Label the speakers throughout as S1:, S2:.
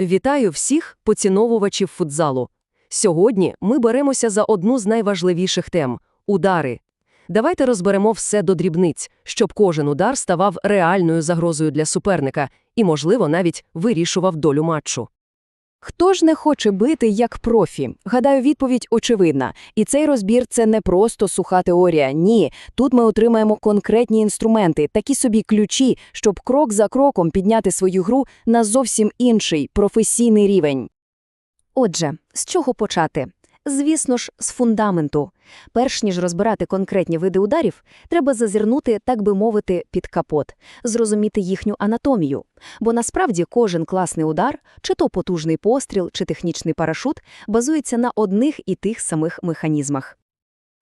S1: Вітаю всіх поціновувачів футзалу. Сьогодні ми беремося за одну з найважливіших тем удари. Давайте розберемо все до дрібниць, щоб кожен удар ставав реальною загрозою для суперника і, можливо, навіть вирішував долю матчу.
S2: Хто ж не хоче бити як профі? Гадаю, відповідь очевидна. І цей розбір це не просто суха теорія. Ні, тут ми отримаємо конкретні інструменти, такі собі ключі, щоб крок за кроком підняти свою гру на зовсім інший професійний рівень. Отже, з чого почати? Звісно ж, з фундаменту. Перш ніж розбирати конкретні види ударів, треба зазирнути, так би мовити, під капот, зрозуміти їхню анатомію. Бо насправді кожен класний удар, чи то потужний постріл, чи технічний парашут, базується на одних і тих самих механізмах.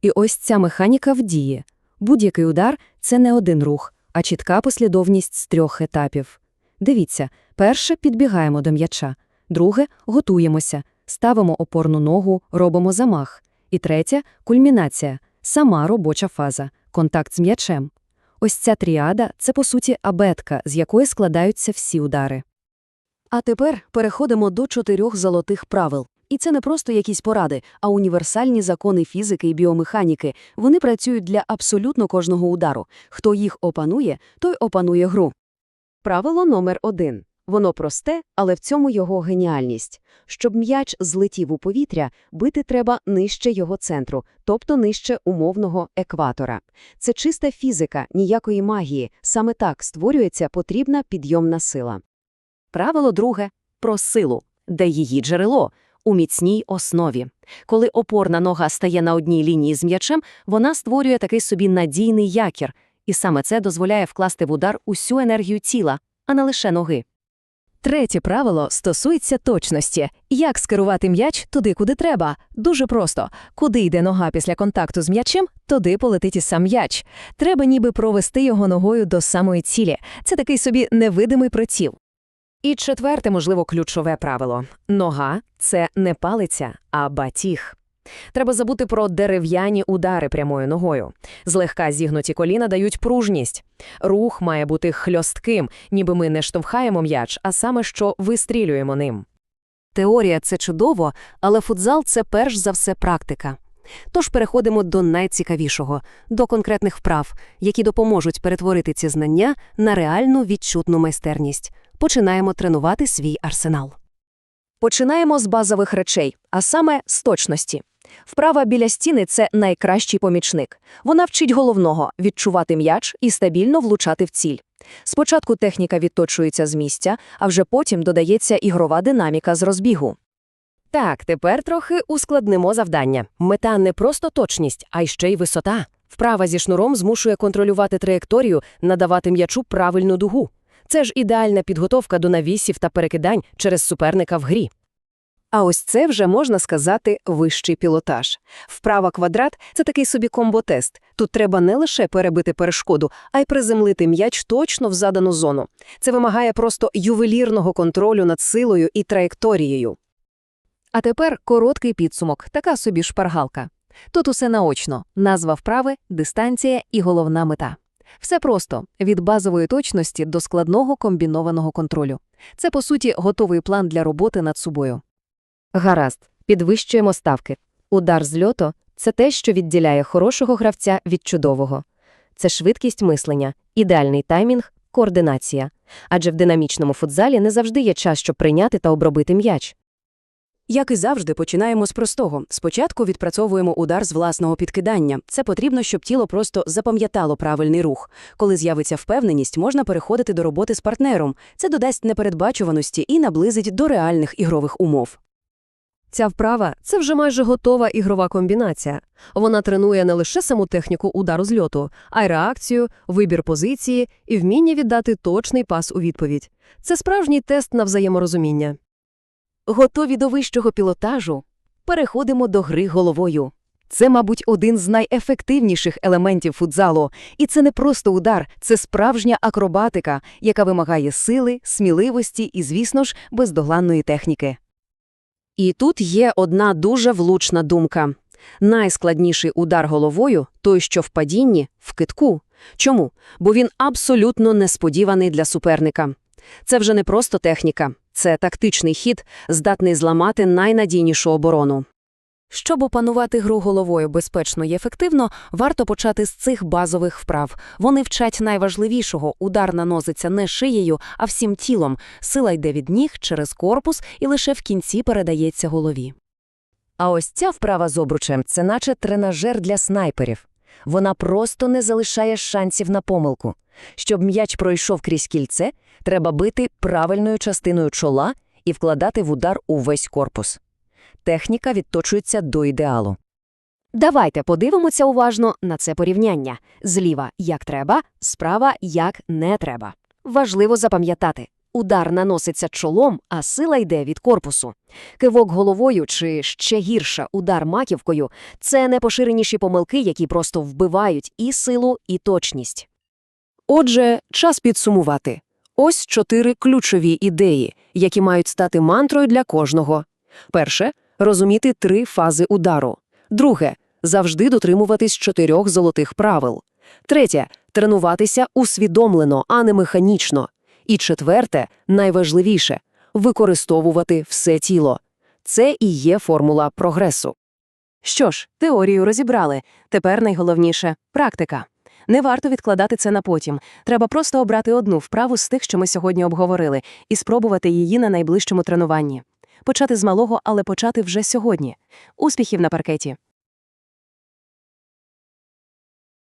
S1: І ось ця механіка в дії. Будь-який удар – це не один рух, а чітка послідовність з трьох етапів. Дивіться, перше – підбігаємо до м'яча, друге – готуємося, ставимо опорну ногу, робимо замах. І третє – кульмінація, сама робоча фаза, контакт з м'ячем. Ось ця тріада – це, по суті, абетка, з якої складаються всі удари. А тепер переходимо до чотирьох золотих правил. І це не просто якісь поради, а універсальні закони фізики і біомеханіки. Вони працюють для абсолютно кожного удару. Хто їх опанує, той опанує гру. Правило номер один. Воно просте, але в цьому його геніальність. Щоб м'яч злетів у повітря, бити треба нижче його центру, тобто нижче умовного екватора. Це чиста фізика, ніякої магії. Саме так створюється потрібна підйомна сила. Правило друге – про силу, де її джерело – у міцній основі. Коли опорна нога стає на одній лінії з м'ячем, вона створює такий собі надійний якір, і саме це дозволяє вкласти в удар усю енергію тіла, а не лише ноги. Третє правило стосується точності. Як скерувати м'яч туди, куди треба? Дуже просто. Куди йде нога після контакту з м'ячем, туди полетить і сам м'яч. Треба ніби провести його ногою до самої цілі. Це такий собі невидимий приціл. І четверте, можливо, ключове правило. Нога – це не палиця, а батіг. Треба забути про дерев'яні удари прямою ногою. Злегка зігнуті коліна дають пружність. Рух має бути хльостким, ніби ми не штовхаємо м'яч, а саме що вистрілюємо ним. Теорія – це чудово, але футзал – це перш за все практика. Тож переходимо до найцікавішого – до конкретних вправ, які допоможуть перетворити ці знання на реальну відчутну майстерність. Починаємо тренувати свій арсенал. Починаємо з базових речей, а саме з точності. Вправа біля стіни – це найкращий помічник. Вона вчить головного – відчувати м'яч і стабільно влучати в ціль. Спочатку техніка відточується з місця, а вже потім додається ігрова динаміка з розбігу. Так, тепер трохи ускладнимо завдання. Мета не просто точність, а й ще й висота. Вправа зі шнуром змушує контролювати траєкторію, надавати м'ячу правильну дугу. Це ж ідеальна підготовка до навісів та перекидань через суперника в грі. А ось це вже можна сказати вищий пілотаж. Вправа квадрат це такий собі комботест. Тут треба не лише перебити перешкоду, а й приземлити м'яч точно в задану зону. Це вимагає просто ювелірного контролю над силою і траєкторією. А тепер короткий підсумок, така собі шпаргалка. Тут усе наочно: назва вправи, дистанція і головна мета. Все просто від базової точності до складного комбінованого контролю. Це, по суті, готовий план для роботи над собою. Гаразд, підвищуємо ставки. Удар з льоту – це те, що відділяє хорошого гравця від чудового. Це швидкість мислення, ідеальний таймінг, координація. Адже в динамічному футзалі не завжди є час, щоб прийняти та обробити м'яч. Як і завжди, починаємо з простого. Спочатку відпрацьовуємо удар з власного підкидання. Це потрібно, щоб тіло просто запам'ятало правильний рух. Коли з'явиться впевненість, можна переходити до роботи з партнером. Це додасть непередбачуваності і наблизить до реальних ігрових умов. Ця вправа це вже майже готова ігрова комбінація. Вона тренує не лише саму техніку удару з льоту, а й реакцію, вибір позиції і вміння віддати точний пас у відповідь. Це справжній тест на взаєморозуміння. Готові до вищого пілотажу? Переходимо до гри головою. Це, мабуть, один з найефективніших елементів футзалу. І це не просто удар, це справжня акробатика, яка вимагає сили, сміливості і, звісно ж, бездогланної техніки. І тут є одна дуже влучна думка. Найскладніший удар головою той, що в падінні, в китку. Чому? Бо він абсолютно несподіваний для суперника. Це вже не просто техніка,
S2: Це тактичний хід, здатний зламати найнадійнішу оборону.
S3: Щоб опанувати гру головою безпечно і ефективно, варто почати з цих базових вправ. Вони вчать найважливішого – удар наноситься не шиєю, а всім тілом. Сила йде від ніг через корпус і лише в кінці передається голові.
S4: А ось ця вправа з обручем – це наче тренажер для снайперів. Вона просто не залишає шансів на помилку. Щоб м'яч пройшов крізь кільце, треба бити правильною частиною чола і вкладати в удар увесь корпус. Техніка відточується до ідеалу.
S2: Давайте подивимося уважно на це порівняння. Зліва – як треба, справа – як не треба. Важливо запам'ятати. Удар наноситься чолом, а сила йде від корпусу. Кивок головою чи, ще гірше, удар маківкою – це найпоширеніші помилки, які просто вбивають і силу, і точність.
S5: Отже, час підсумувати. Ось чотири ключові ідеї, які мають стати мантрою для кожного. Перше – розуміти три фази удару. Друге – завжди дотримуватись чотирьох золотих правил. Третє – тренуватися усвідомлено, а не механічно. І четверте, найважливіше – використовувати все тіло. Це і є формула прогресу.
S6: Що ж, теорію розібрали. Тепер найголовніше – практика. Не варто відкладати це на потім. Треба просто обрати одну вправу з тих, що ми сьогодні обговорили, і спробувати її на найближчому тренуванні. Почати з малого, але почати вже сьогодні. Успіхів на паркеті!